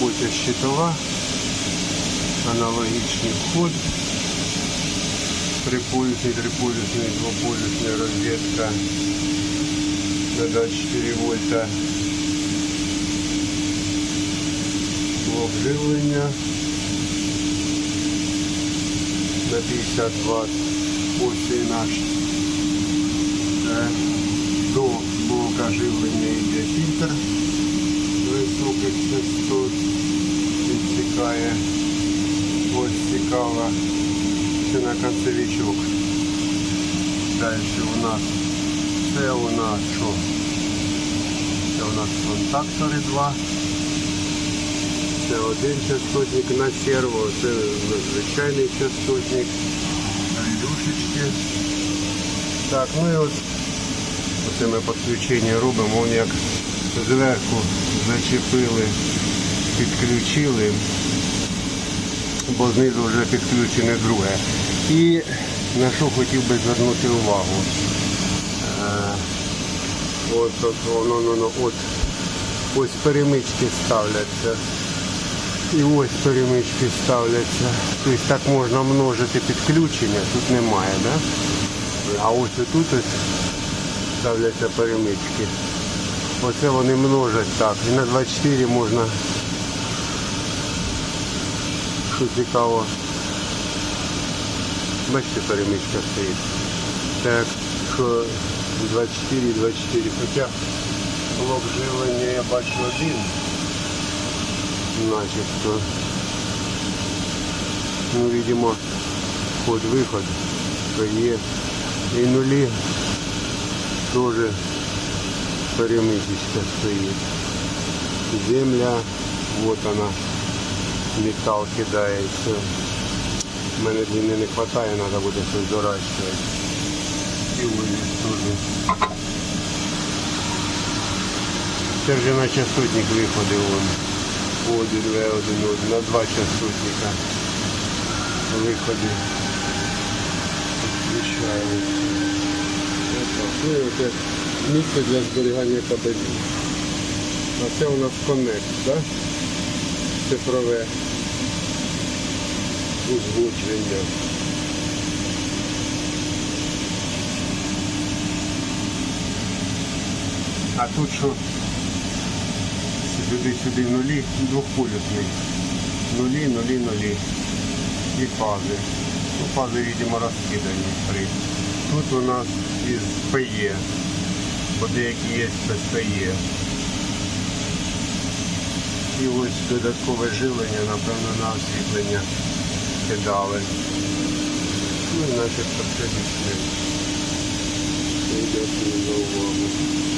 робоча щитова, аналогічний вход, приполюсний, триполюсний, двополюсний розетка на 24 вольта. Блок живлення на 50 Вт. Ось наш. До блока живлення йде фільтр Ось цікаво. На концевичок. Далі у нас це у нас що? Це у нас контактори два. Це один частотник на серво, це звичайний частотник. Рядушечки. Так, ну і от оце ми підключення робимо, вон як зверху зачепили, підключили, бо знизу вже підключене друге. І на що хотів би звернути увагу. Е, От, от, воно, воно, от, ось перемички ставляться. І ось перемички ставляться. Тобто так можна множити підключення, тут немає, да? А ось тут ось ставляться перемички. Оце вони множать так. І на 24 можна, що цікаво. Бачите, перемичка стоїть. Так, що 24, 24. Хоча блок живлення я бачу один начебто. Ну, видимо, вход-виход, то є. І нулі теж перемичечка стоїть. Земля, вот она, Металл кидається. У мене длини не вистачає, треба буде щось доращувати. І виліз теж. Це вже на частотник виходив вон. Один В1 на два частотника. Виходи. Підключають. Отак. Ну і оце для зберігання кабелів. А це у нас коннект, да? Цифрове узгодження. А тут що? Сюди-сюди нулі, двохполюсний. Нулі, нулі, нулі. І фази. Ну, фази, видимо, розкидані. Три. Тут у нас із ПЕ, бо деякі є без ПЕ і ось додаткове живлення, напевно, на освітлення кидали. Ну, начебто все дійсно. Дякую за увагу.